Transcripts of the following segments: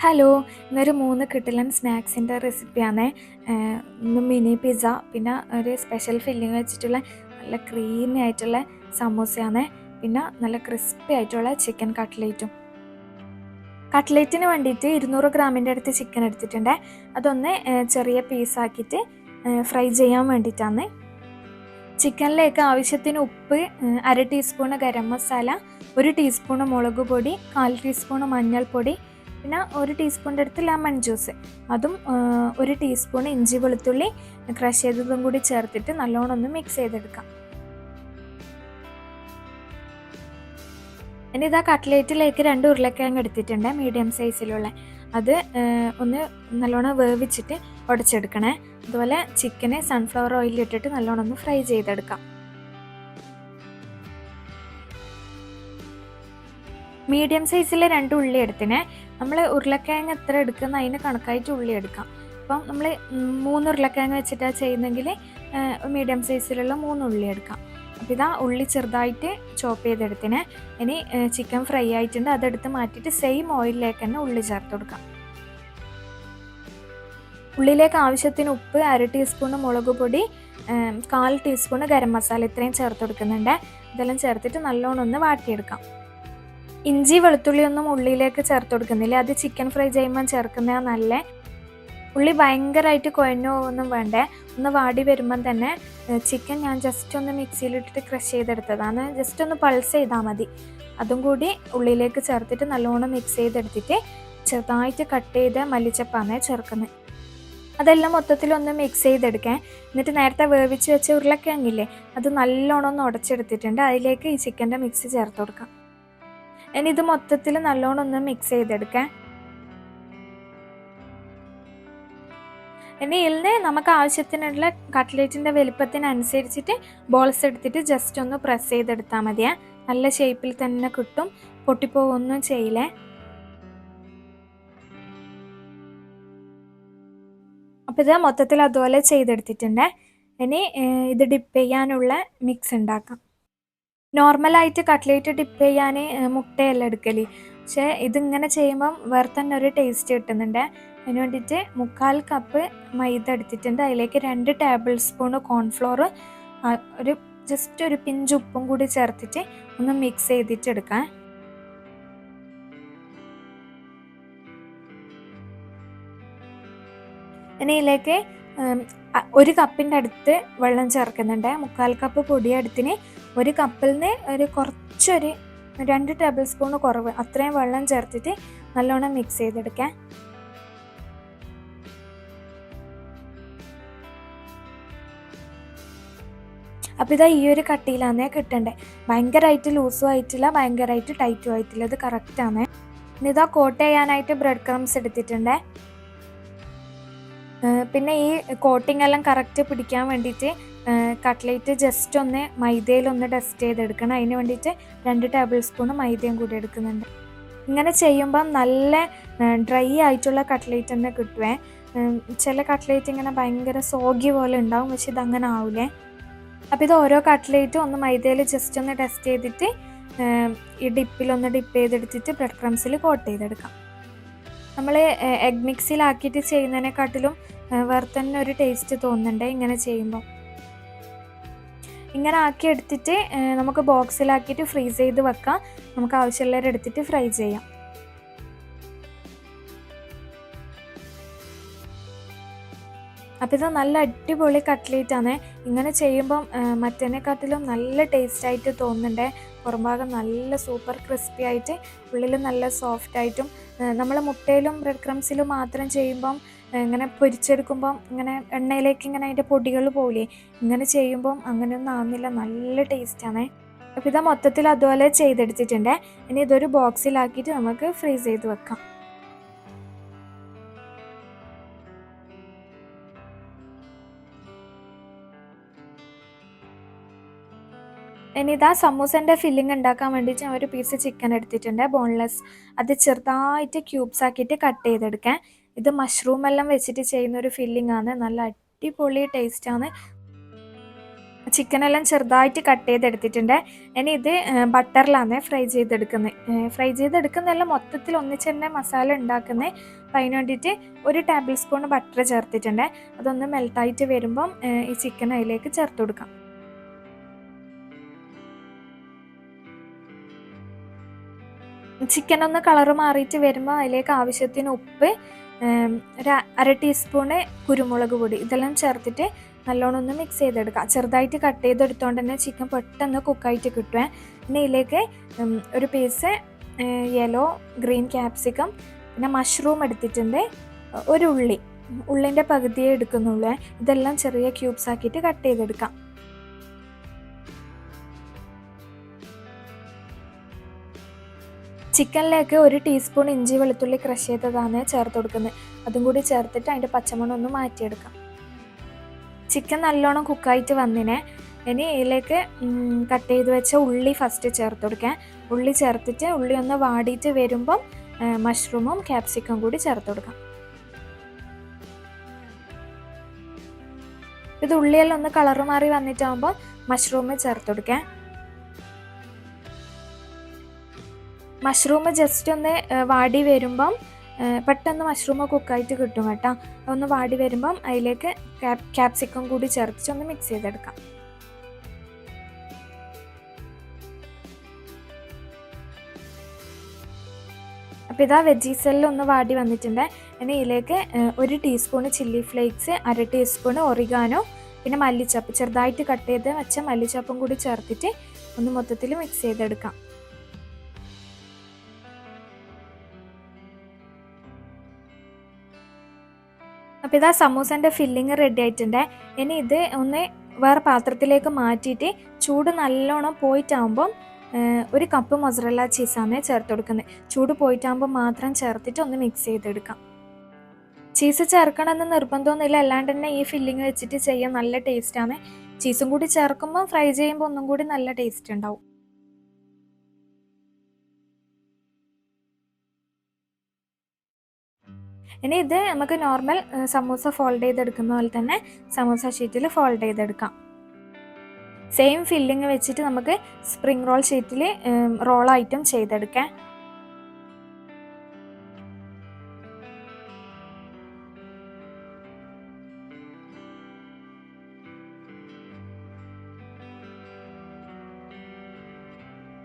Hello ഇന്നൊരു മൂന്ന് കിട്ടിലൻ സ്നാക്സിന്റെ റെസിപ്പിയാണ്. ഒന്ന് മിനി പിസ്സ പിന്നെ ഒരു സ്പെഷ്യൽ ഫില്ലിങ് വെച്ചിട്ടുള്ള നല്ല ക്രീമി ആയിട്ടുള്ള സമോസയാണ്. പിന്നെ നല്ല ക്രിസ്പി ആയിട്ടുള്ള ചിക്കൻ കട്ട്ലേറ്റും. കട്ട്ലേറ്റിന് വേണ്ടിയിട്ട് ഇരുന്നൂറ് ഗ്രാമിന്റെ അടുത്ത് ചിക്കൻ എടുത്തിട്ടുണ്ട്. അതൊന്ന് ചെറിയ പീസാക്കിയിട്ട് ഫ്രൈ ചെയ്യാൻ വേണ്ടിയിട്ടാണ്. ചിക്കനിലേക്ക് ആവശ്യത്തിന് ഉപ്പ് അര ടീസ്പൂണ് ഗരം മസാല ഒരു ടീസ്പൂണ് മുളക് പൊടി കാൽ ടീസ്പൂണ് മഞ്ഞൾപ്പൊടി പിന്നെ ഒരു ടീസ്പൂണിന്റെ അടുത്ത് ലെമൺ ജ്യൂസ് അതും ഒരു ടീസ്പൂൺ ഇഞ്ചി വെളുത്തുള്ളി ക്രഷ് ചെയ്തതും കൂടി ചേർത്തിട്ട് നല്ലോണം ഒന്ന് മിക്സ് ചെയ്തെടുക്കാം. ഇനി ഇതാ കട്ട്ലേറ്റിലേക്ക് രണ്ട് ഉരുളക്കിഴങ്ങ് എടുത്തിട്ടുണ്ട് മീഡിയം സൈസിലുള്ള അത് ഒന്ന് നല്ലോണം വേവിച്ചിട്ട് ഉടച്ചെടുക്കണേ. അതുപോലെ ചിക്കന് സൺഫ്ലവർ ഓയിൽ ഇട്ടിട്ട് നല്ലോണം ഒന്ന് ഫ്രൈ ചെയ്തെടുക്കാം. മീഡിയം സൈസിലെ രണ്ട് ഉള്ളി എടുത്തിനെ. നമ്മൾ ഉരുളക്കിഴങ്ങ് എത്ര എടുക്കുന്ന അതിന് കണക്കായിട്ട് ഉള്ളി എടുക്കാം. അപ്പം നമ്മൾ മൂന്ന് ഉരുളക്കിഴങ്ങ് വെച്ചിട്ടാണ് ചെയ്യുന്നതെങ്കിൽ മീഡിയം സൈസിലുള്ള മൂന്ന് ഉള്ളി എടുക്കാം. അപ്പോൾ ഇതാ ഉള്ളി ചെറുതായിട്ട് ചോപ്പ് ചെയ്തെടുത്തിന്. ഇനി ചിക്കൻ ഫ്രൈ ആയിട്ടുണ്ട്. അതെടുത്ത് മാറ്റിയിട്ട് സെയിം ഓയിലിലേക്ക് തന്നെ ഉള്ളി ചേർത്ത് കൊടുക്കാം. ഉള്ളിലേക്ക് ആവശ്യത്തിന് ഉപ്പ് അര ടീസ്പൂണ് മുളക് പൊടി കാൽ ടീസ്പൂൺ ഗരം മസാല ഇത്രയും ചേർത്ത് കൊടുക്കുന്നുണ്ട്. ഇതെല്ലാം ചേർത്തിട്ട് നല്ലോണം ഒന്ന് വാട്ടിയെടുക്കാം. ഇഞ്ചി വെളുത്തുള്ളി ഒന്നും ഉള്ളിയിലേക്ക് ചേർത്ത് കൊടുക്കുന്നില്ല. അത് ചിക്കൻ ഫ്രൈ ചെയ്യുമ്പോൾ ചേർക്കുന്നതാണ് നല്ല? ഉള്ളി ഭയങ്കരമായിട്ട് കുഴഞ്ഞു ഒന്നും വേണ്ടേ. ഒന്ന് വാടി വരുമ്പം തന്നെ ചിക്കൻ ഞാൻ ജസ്റ്റ് ഒന്ന് മിക്സിയിലിട്ടിട്ട് ക്രഷ് ചെയ്തെടുത്തതാണ്. ജസ്റ്റ് ഒന്ന് പൾസ് ചെയ്താൽ മതി. അതും കൂടി ഉള്ളിയിലേക്ക് ചേർത്തിട്ട് നല്ലോണം മിക്സ് ചെയ്തെടുത്തിട്ട് ചെറുതായിട്ട് കട്ട് ചെയ്ത മല്ലിച്ചപ്പാണ് ചേർക്കുന്നത്. അതെല്ലാം മൊത്തത്തിലൊന്ന് മിക്സ് ചെയ്തെടുക്കാൻ. എന്നിട്ട് നേരത്തെ വേവിച്ച് വെച്ച ഉരുളക്കിഴങ്ങില്ലേ അത് നല്ലോണം ഒന്ന് ഉടച്ചെടുത്തിട്ടുണ്ട്. അതിലേക്ക് ഈ ചിക്കന്റെ മിക്സ് ചേർത്ത് കൊടുക്കാം. ഇനി ഇത് മൊത്തത്തിൽ നല്ലോണം ഒന്ന് മിക്സ് ചെയ്തെടുക്കാം. ഇനി ഇതിന് നമുക്ക് ആവശ്യത്തിനുള്ള കട്ട്ലേറ്റിന്റെ വലിപ്പത്തിനനുസരിച്ചിട്ട് ബോൾസ് എടുത്തിട്ട് ജസ്റ്റ് ഒന്ന് പ്രസ് ചെയ്തെടുത്താൽ മതിയേ. നല്ല ഷേപ്പിൽ തന്നെ കിട്ടും. പൊട്ടിപ്പോവൊന്നും ചെയ്യില്ലേ? അപ്പോൾ ഇത് മൊത്തത്തിൽ അതുപോലെ ചെയ്തെടുത്തിട്ടുണ്ട്. ഇനി ഇത് ഡിപ്പ് ചെയ്യാനുള്ള മിക്സ് ഉണ്ടാക്കാം. നോർമലായിട്ട് കട്ട്ലേറ്റ് ഡിപ്പ് ചെയ്യാൻ മുട്ടയല്ല എടുക്കൽ. പക്ഷേ ഇതിങ്ങനെ ചെയ്യുമ്പം വേറെ തന്നെ ഒരു ടേസ്റ്റ് കിട്ടുന്നുണ്ട്. അതിന് വേണ്ടിയിട്ട് മുക്കാൽ കപ്പ് മൈദ എടുത്തിട്ടുണ്ട്. അതിലേക്ക് രണ്ട് ടേബിൾ സ്പൂണ് കോൺഫ്ലോർ ഒരു ജസ്റ്റ് ഒരു പിഞ്ച് ഉപ്പും കൂടി ചേർത്തിട്ട് ഒന്ന് മിക്സ് ചെയ്തിട്ട് എടുക്കാം. ഇനി ഇതിലേക്ക് ഒരു കപ്പിന്റെ അടുത്ത് വെള്ളം ചേർക്കുന്നുണ്ട്. മുക്കാൽ കപ്പ് പൊടിയടുത്തിന് ഒരു കപ്പിൽ ഒരു കുറച്ചൊരു രണ്ട് ടേബിൾ സ്പൂൺ കുറവ്. അത്രയും വെള്ളം ചേർത്തിട്ട് നല്ലോണം മിക്സ് ചെയ്തെടുക്കാം. അപ്പോൾ ഇതാ ഈ ഒരു കട്ടിയിലാണ് കിട്ടണ്ടേ. ഭയങ്കരമായിട്ട് ലൂസും ആയിട്ടില്ല ഭയങ്കരമായിട്ട് ടൈറ്റും ആയിട്ടില്ല. ഇത് കറക്റ്റാണ് ഇനി ഇതാ കോട്ട് ചെയ്യാനായിട്ട് ബ്രെഡ് ക്രംസ് എടുത്തിട്ടുണ്ടേ. പിന്നെ ഈ കോട്ടിംഗ് എല്ലാം കറക്റ്റ് പിടിക്കാൻ വേണ്ടിയിട്ട് കട്ട്ലേറ്റ് ജസ്റ്റ് ഒന്ന് മൈദയിലൊന്ന് ഡസ്റ്റ് ചെയ്തെടുക്കണം. അതിന് വേണ്ടിയിട്ട് രണ്ട് ടേബിൾ സ്പൂൺ മൈദയും കൂടി എടുക്കുന്നുണ്ട്. ഇങ്ങനെ ചെയ്യുമ്പം നല്ല ഡ്രൈ ആയിട്ടുള്ള കട്ട്ലേറ്റ് തന്നെ കിട്ടുവേ. ചില കട്ട്ലേറ്റ് ഇങ്ങനെ ഭയങ്കര സോഗി പോലെ ഉണ്ടാവും പക്ഷെ ഇതങ്ങനെ ആവില്ലേ അപ്പോൾ ഇത് ഓരോ കട്ട്ലേറ്റും ഒന്ന് മൈദയിൽ ജസ്റ്റ് ഒന്ന് ടെസ്റ്റ് ചെയ്തിട്ട് ഈ ഡിപ്പിലൊന്ന് ഡിപ്പ് ചെയ്തെടുത്തിട്ട് ബ്രെഡ് ക്രംസിൽ കോട്ട് ചെയ്തെടുക്കാം. നമ്മൾ എഗ് മിക്സിലാക്കിയിട്ട് ചെയ്യുന്നതിനെക്കാട്ടിലും വേറെ തന്നെ ഒരു ടേസ്റ്റ് തോന്നുന്നുണ്ട് ഇങ്ങനെ ചെയ്യുമ്പോൾ ഇങ്ങനെ ആക്കി എടുത്തിട്ട് നമുക്ക് ബോക്സിലാക്കിയിട്ട് ഫ്രീസ് ചെയ്ത് വെക്കാം. നമുക്ക് ആവശ്യമുള്ളവരെ എടുത്തിട്ട് ഫ്രൈ ചെയ്യാം. അപ്പോൾ ഇത് നല്ല അടിപൊളി കട്ട്ലേറ്റ് ആണ്. ഇങ്ങനെ ചെയ്യുമ്പം മറ്റേനെക്കാട്ടിലും നല്ല ടേസ്റ്റായിട്ട് തോന്നുന്നുണ്ട്. പുറംഭാഗം നല്ല സൂപ്പർ ക്രിസ്പി ആയിട്ട് ഉള്ളിൽ നല്ല സോഫ്റ്റ് ആയിട്ടും നമ്മൾ മുട്ടയിലും ബ്രെഡ് ക്രംസിലും മാത്രം ചെയ്യുമ്പം ഇങ്ങനെ പൊരിച്ചെടുക്കുമ്പം ഇങ്ങനെ എണ്ണയിലേക്ക് ഇങ്ങനെ അതിന്റെ പൊടികൾ പോലേ ഇങ്ങനെ ചെയ്യുമ്പം അങ്ങനെയൊന്നും ആവുന്നില്ല. നല്ല ടേസ്റ്റാണ് അപ്പോൾ ഇത് മൊത്തത്തിൽ അതുപോലെ ചെയ്തെടുത്തിട്ടുണ്ട്. ഇനി ഇതൊരു ബോക്സിലാക്കിയിട്ട് നമുക്ക് ഫ്രീസ് ചെയ്ത് വെക്കാം. ഇനി ഇതാ സമൂസന്റെ ഫില്ലിംഗ് ഉണ്ടാക്കാൻ വേണ്ടിയിട്ട് ഞാൻ ഒരു പീസ് ചിക്കൻ എടുത്തിട്ടുണ്ട് ബോൺലെസ് അത് ചെറുതായിട്ട് ക്യൂബ്സ് ആക്കിയിട്ട് കട്ട് ചെയ്തെടുക്കാൻ. ഇത് മഷ്റൂം എല്ലാം വെച്ചിട്ട് ചെയ്യുന്ന ഒരു ഫില്ലിംഗ് ആണ്. നല്ല അടിപൊളി ടേസ്റ്റ് ആണ്. ചിക്കനെല്ലാം ചെറുതായിട്ട് കട്ട് ചെയ്തെടുത്തിട്ടുണ്ട്. ഇനി ഇത് ബട്ടറിലാണ് ഫ്രൈ ചെയ്തെടുക്കുന്നത്. ഫ്രൈ ചെയ്തെടുക്കുന്നതല്ല മൊത്തത്തിൽ ഒന്നിച്ച് തന്നെ മസാല ഉണ്ടാക്കുന്നത് അപ്പം അതിന് വേണ്ടിയിട്ട് ഒരു ടേബിൾ സ്പൂൺ ബട്ടർ ചേർത്തിട്ടുണ്ട്. അതൊന്ന് മെൽട്ടായിട്ട് വരുമ്പം ഈ ചിക്കൻ അതിലേക്ക് ചേർത്ത് കൊടുക്കാം. ചിക്കൻ ഒന്ന് കളറ് മാറിയിട്ട് വരുമ്പോൾ അതിലേക്ക് ആവശ്യത്തിന് ഉപ്പ് ഒരു അര ടീസ്പൂണ് കുരുമുളക് പൊടി ഇതെല്ലാം ചേർത്തിട്ട് നല്ലോണം ഒന്ന് മിക്സ് ചെയ്തെടുക്കാം ചെറുതായിട്ട് കട്ട് ചെയ്തെടുത്തോണ്ട് തന്നെ ചിക്കൻ പെട്ടെന്ന് കുക്കായിട്ട് കിട്ടുക പിന്നെ ഇതിലേക്ക് ഒരു പീസ് യെല്ലോ ഗ്രീൻ ക്യാപ്സിക്കം പിന്നെ മഷ്റൂം എടുത്തിട്ടുണ്ട്. ഒരു ഉള്ളി ഉള്ളിന്റെ പകുതിയേ എടുക്കുന്നുള്ളൂ. ഇതെല്ലാം ചെറിയ ക്യൂബ്സ് ആക്കിയിട്ട് കട്ട് ചെയ്തെടുക്കാം. ചിക്കനിലേക്ക് ഒരു ടീസ്പൂൺ ഇഞ്ചി വെളുത്തുള്ളി ക്രഷ് ചെയ്തതാണ് ചേർത്ത് കൊടുക്കുന്നത്. അതും കൂടി ചേർത്തിട്ട് അതിന്റെ പച്ചമണം ഒന്ന് മാറ്റിയെടുക്കാം. ചിക്കൻ നല്ലോണം കുക്കായിട്ട് വന്നിനെ. ഇനി ഇതിലേക്ക് കട്ട് ചെയ്ത് വെച്ച ഉള്ളി ഫസ്റ്റ് ചേർത്ത് കൊടുക്കാൻ ഉള്ളി ചേർത്തിട്ട് ഉള്ളി ഒന്ന് വാടിയിട്ട് വരുമ്പം മഷ്റൂമും ക്യാപ്സിക്കും കൂടി ചേർത്ത് കൊടുക്കാം. ഇത് ഉള്ളിയെല്ലാം ഒന്ന് കളറ് മാറി വന്നിട്ടാകുമ്പോൾ മഷ്റൂം ചേർത്ത് കൊടുക്കാൻ മഷ്റൂം ജസ്റ്റ് ഒന്ന് വാടി വരുമ്പം പെട്ടെന്ന് മഷ്റൂം കുക്കായിട്ട് കിട്ടും കേട്ടോ. ഒന്ന് വാടി വരുമ്പം അതിലേക്ക് ക്യാപ്സിക്കം കൂടി ചേർത്തിച്ച് ഒന്ന് മിക്സ് ചെയ്തെടുക്കാം. അപ്പോൾ ഇതാ വെജീസ് എല്ലാം ഒന്ന് വാടി വന്നിട്ടുണ്ട്. ഇനി ഇതിലേക്ക് ഒരു ടീസ്പൂണ് ചില്ലി ഫ്ലേക്സ് അര ടീസ്പൂണ് ഒറിഗാനോ പിന്നെ മല്ലിച്ചപ്പ് ചെറുതായിട്ട് കട്ട് ചെയ്ത് വെച്ച മല്ലിച്ചപ്പും കൂടി ചേർത്തിട്ട് ഒന്ന് മൊത്തത്തിൽ മിക്സ് ചെയ്തെടുക്കാം. അപ്പോൾ ഇതാ സമൂസന്റെ ഫില്ലിങ് റെഡി ആയിട്ടുണ്ട്. ഇനി ഇത് ഒന്ന് വേറെ പാത്രത്തിലേക്ക് മാറ്റിയിട്ട് ചൂട് നല്ലോണം പോയിട്ടാകുമ്പം ഒരു കപ്പ് മൊസറല്ല ചീസാണ് ചേർത്ത് കൊടുക്കുന്നത്. ചൂട് പോയിട്ടാകുമ്പോൾ മാത്രം ചേർത്തിട്ട് ഒന്ന് മിക്സ് ചെയ്തെടുക്കാം. ചീസ് ചേർക്കണമെന്ന് നിർബന്ധമൊന്നുമില്ല. അല്ലാണ്ട് തന്നെ ഈ ഫില്ലിങ് വെച്ചിട്ട് ചെയ്യാൻ നല്ല ടേസ്റ്റാണ് ചീസും കൂടി ചേർക്കുമ്പോൾ ഫ്രൈ ചെയ്യുമ്പോൾ ഒന്നും കൂടി നല്ല ടേസ്റ്റ് ഉണ്ടാവും. ഇനി ഇത് നമുക്ക് നോർമൽ സമൂസ ഫോൾഡ് ചെയ്തെടുക്കുന്ന പോലെ തന്നെ സമൂസ ഷീറ്റിൽ ഫോൾഡ് ചെയ്തെടുക്കാം. സെയിം ഫില്ലിങ് വെച്ചിട്ട് നമുക്ക് സ്പ്രിംഗ് റോൾ ഷീറ്റിൽ റോൾ ഐറ്റം ചെയ്തെടുക്കാം.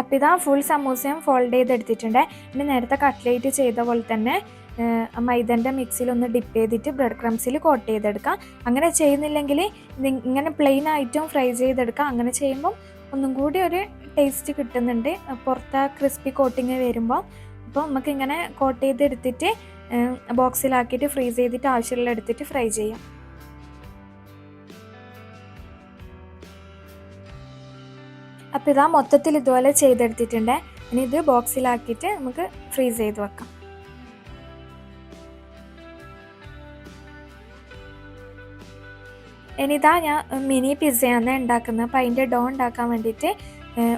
അപ്പം ഇതാ ഫുൾ സമൂസയും ഫോൾഡ് ചെയ്തെടുത്തിട്ടുണ്ട്. ഇനി നേരത്തെ കട്ട്ലേറ്റ് ചെയ്ത പോലെ തന്നെ മൈദന്റെ മിക്സിയിലൊന്ന് ഡിപ്പ് ചെയ്തിട്ട് ബ്രെഡ് ക്രംസിൽ കോട്ട് ചെയ്തെടുക്കാം. അങ്ങനെ ചെയ്യുന്നില്ലെങ്കിൽ ഇങ്ങനെ പ്ലെയിൻ ആയിട്ടും ഫ്രൈ ചെയ്തെടുക്കാം. അങ്ങനെ ചെയ്യുമ്പം ഒന്നും കൂടി ഒരു ടേസ്റ്റ് കിട്ടുന്നുണ്ട്. പുറത്ത് ക്രിസ്പി കോട്ടിങ് വരുമ്പോൾ അപ്പോൾ നമുക്ക് ഇങ്ങനെ കോട്ട് ചെയ്തെടുത്തിട്ട് ബോക്സിലാക്കിയിട്ട് ഫ്രീസ് ചെയ്തിട്ട് ആവശ്യമുള്ള എടുത്തിട്ട് ഫ്രൈ ചെയ്യാം. അപ്പോൾ ഇതാ മൊത്തത്തിൽ ഇതുപോലെ ചെയ്തെടുത്തിട്ടുണ്ട്. ഇനി ഇത് ബോക്സിലാക്കിയിട്ട് നമുക്ക് ഫ്രീസ് ചെയ്ത് വെക്കാം. ഇനിതാ ഞാൻ മിനി പിസ്സയാണ് ഉണ്ടാക്കുന്നത്. അപ്പോൾ അതിന്റെ ഡോ ഉണ്ടാക്കാൻ വേണ്ടിയിട്ട്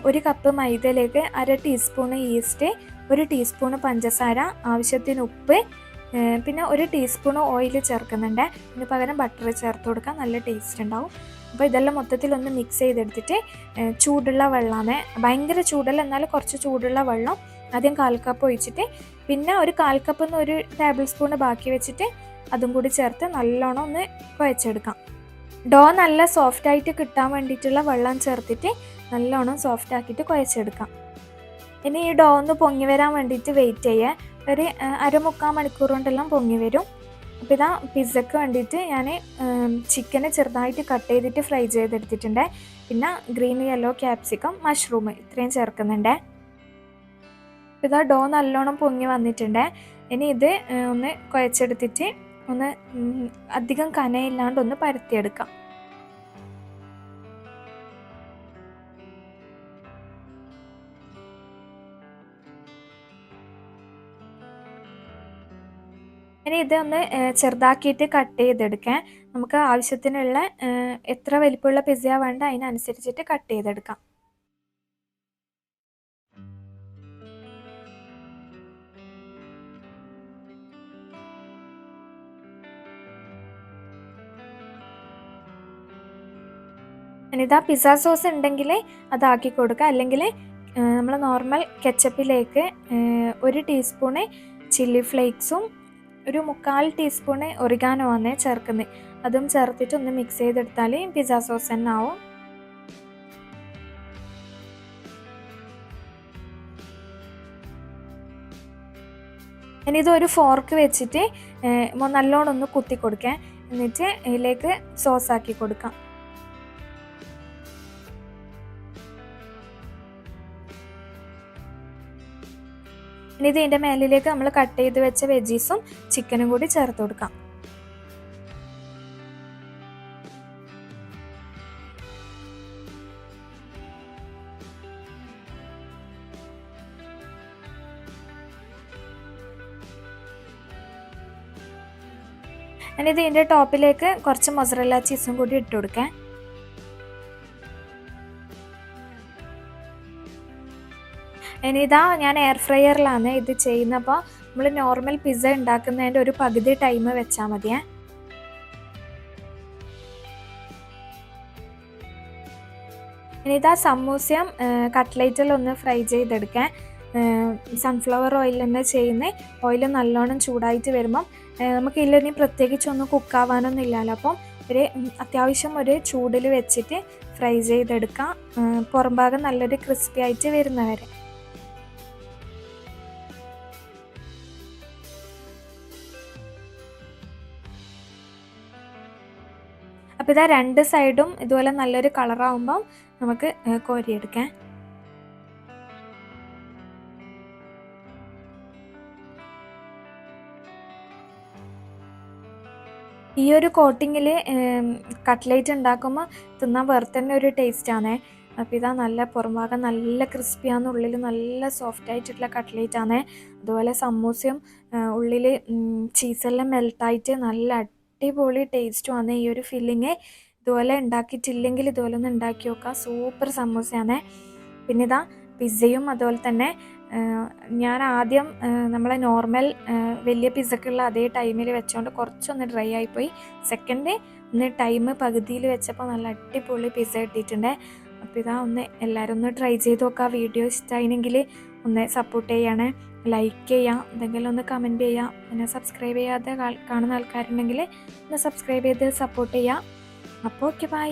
ഒരു കപ്പ് മൈദയിലേക്ക് അര ടീസ്പൂണ് ഈസ്റ്റ് ഒരു ടീസ്പൂണ് പഞ്ചസാര ആവശ്യത്തിന് ഉപ്പ് പിന്നെ ഒരു ടീസ്പൂൺ ഓയിൽ ചേർക്കുന്നുണ്ട്. ഇതിന് പകരം ബട്ടർ ചേർത്ത് കൊടുക്കാൻ നല്ല ടേസ്റ്റ് ഉണ്ടാവും. അപ്പോൾ ഇതെല്ലാം മൊത്തത്തിൽ ഒന്ന് മിക്സ് ചെയ്തെടുത്തിട്ട് ചൂടുള്ള വെള്ളമാണ്. ഭയങ്കര ചൂടല്ല എന്നാലും കുറച്ച് ചൂടുള്ള വെള്ളം ആദ്യം കാൽ കപ്പ് ഒഴിച്ചിട്ട് പിന്നെ ഒരു കാൽ കപ്പ് ഒരു ടേബിൾ സ്പൂണ് ബാക്കി വെച്ചിട്ട് അതും കൂടി ചേർത്ത് നല്ലോണം ഒന്ന് കുഴച്ചെടുക്കാം. ഡോ നല്ല സോഫ്റ്റ് ആയിട്ട് കിട്ടാൻ വേണ്ടിയിട്ടുള്ള വെള്ളം ചേർത്തിട്ട് നല്ലോണം സോഫ്റ്റ് ആക്കിയിട്ട് കുഴച്ചെടുക്കാം. ഇനി ഈ ഡോ ഒന്ന് പൊങ്ങി വരാൻ വേണ്ടിയിട്ട് വെയിറ്റ് ചെയ്യുക ഒരു അരമുക്കാൽ മണിക്കൂർ കൊണ്ടെല്ലാം പൊങ്ങി വരും. അപ്പോൾ ഇതാ പിസ്സക്ക് വേണ്ടിയിട്ട് ഞാൻ ചിക്കനെ ചെറുതായിട്ട് കട്ട് ചെയ്തിട്ട് ഫ്രൈ ചെയ്തെടുത്തിട്ടുണ്ട്. പിന്നെ ഗ്രീൻ യെല്ലോ ക്യാപ്സിക്കം മഷ്റൂം ഇത്രയും ചേർക്കുന്നുണ്ട്. ഇതാ ഡോ നല്ലോണം പൊങ്ങി വന്നിട്ടുണ്ട്. ഇനി ഇത് ഒന്ന് കുഴച്ചെടുത്തിട്ട് ഒന്ന് അധികം കനയില്ലാണ്ട് ഒന്ന് പരത്തിയെടുക്കാം. ഇനി ഇത് ഒന്ന് ചെറുതാക്കിയിട്ട് കട്ട് ചെയ്തെടുക്കാം നമുക്ക് ആവശ്യത്തിനുള്ള എത്ര വലിപ്പമുള്ള പിസ്സയാണ് വേണ്ട അതിനനുസരിച്ചിട്ട് കട്ട് ചെയ്തെടുക്കാം. ഇനിതാ പിസ്സ സോസ് ഉണ്ടെങ്കിൽ അതാക്കി കൊടുക്കുക അല്ലെങ്കിൽ നമ്മൾ നോർമൽ കെച്ചപ്പിലേക്ക് ഒരു ടീസ്പൂണ് ചില്ലി ഫ്ലേക്സും ഒരു മുക്കാൽ ടീസ്പൂണ് ഒറിഗാനോ ആണ് ചേർക്കുന്നത് അതും ചേർത്തിട്ട് ഒന്ന് മിക്സ് ചെയ്തെടുത്താൽ പിസ്സ സോസ് തന്നെ ആവും. ഇനി ഇതൊരു ഫോർക്ക് വെച്ചിട്ട് നല്ലോണം ഒന്ന് കുത്തി കൊടുക്കാം. എന്നിട്ട് ഇതിലേക്ക് സോസ് ആക്കി കൊടുക്കാം. ഇനി ഇതിന്റെ മേലിലേക്ക് നമ്മൾ കട്ട് ചെയ്ത് വെച്ച വെജീസും ചിക്കനും കൂടി ചേർത്ത് കൊടുക്കാം. ഇനി ഇതിന്റെ ടോപ്പിലേക്ക് കുറച്ച് മൊസറല്ല ചീസും കൂടി ഇട്ട് കൊടുക്കാം. ഇനി ഇതാ ഞാൻ എയർ ഫ്രയറിലാണ് ഇത് ചെയ്യുന്നപ്പോൾ നമ്മൾ നോർമൽ പിസ്സ ഉണ്ടാക്കുന്നതിന്റെ ഒരു പകുതി ടൈം വെച്ചാൽ മതിയേ. ഇനി ഇതാ സമൂസ്യം കട്ട്ലേറ്റിലൊന്ന് ഫ്രൈ ചെയ്തെടുക്കാൻ സൺഫ്ലവർ ഓയിൽ തന്നെ ചെയ്യുന്ന. ഓയിൽ നല്ലോണം ചൂടായിട്ട് വരുമ്പം നമുക്ക് ഇതിലിനി പ്രത്യേകിച്ചൊന്നും കുക്കാവാനൊന്നും ഇല്ലല്ലോ അപ്പം ഒരു അത്യാവശ്യം ഒരു ചൂടിൽ വെച്ചിട്ട് ഫ്രൈ ചെയ്തെടുക്കാം. പുറംഭാഗം നല്ലൊരു ക്രിസ്പി ആയിട്ട് വരുന്നവരെ. അപ്പോൾ ഇതാ രണ്ട് സൈഡും ഇതുപോലെ നല്ലൊരു കളറാവുമ്പം നമുക്ക് കോരിയെടുക്കാം. ഈ ഒരു കോട്ടിങ്ങിൽ കട്ട്ലേറ്റ് ഉണ്ടാക്കുമ്പോൾ തിന്നാൻ വേറെ തന്നെ ഒരു ടേസ്റ്റാണേ അപ്പോൾ ഇതാ നല്ല പുറംഭാഗം നല്ല ക്രിസ്പിയാണ് ഉള്ളിൽ നല്ല സോഫ്റ്റ് ആയിട്ടുള്ള കട്ട്ലേറ്റ് ആണ്. അതുപോലെ സമൂസയും ഉള്ളിൽ ചീസെല്ലാം മെൽട്ടായിട്ട് നല്ല അടിപൊളി ടേസ്റ്റുമാണ് ഈ ഒരു ഫില്ലിങ് ഇതുപോലെ ഉണ്ടാക്കിയിട്ടില്ലെങ്കിൽ ഇതുപോലെ ഒന്ന് ഉണ്ടാക്കി നോക്കാം. സൂപ്പർ സമൂസയാണ്. പിന്നെ ഇതാ പിസ്സയും അതുപോലെ തന്നെ ഞാൻ ആദ്യം നമ്മളെ നോർമൽ വലിയ പിസ്സക്കുള്ള അതേ ടൈമിൽ വെച്ചോണ്ട് കുറച്ചൊന്ന് ഡ്രൈ ആയിപ്പോയി. സെക്കൻഡ് ഒന്ന് ടൈം പകുതിയിൽ വെച്ചപ്പോൾ നല്ല അടിപൊളി പിസ്സ കിട്ടിയിട്ടുണ്ട്. അപ്പോൾ ഇതാ ഒന്ന് എല്ലാവരും ഒന്ന് ട്രൈ ചെയ്ത് നോക്കാം. വീഡിയോ ഇഷ്ടമായിരുന്നെങ്കിൽ ഒന്ന് സപ്പോർട്ട് ചെയ്യണേ. ലൈക്ക് ചെയ്യാം എന്തെങ്കിലും ഒന്ന് കമന്റ് ചെയ്യാം പിന്നെ സബ്സ്ക്രൈബ് ചെയ്യാതെ കാണുന്ന ആൾക്കാരുണ്ടെങ്കിൽ ഒന്ന് സബ്സ്ക്രൈബ് ചെയ്ത് സപ്പോർട്ട് ചെയ്യാം. അപ്പോൾ ഓക്കെ ബൈ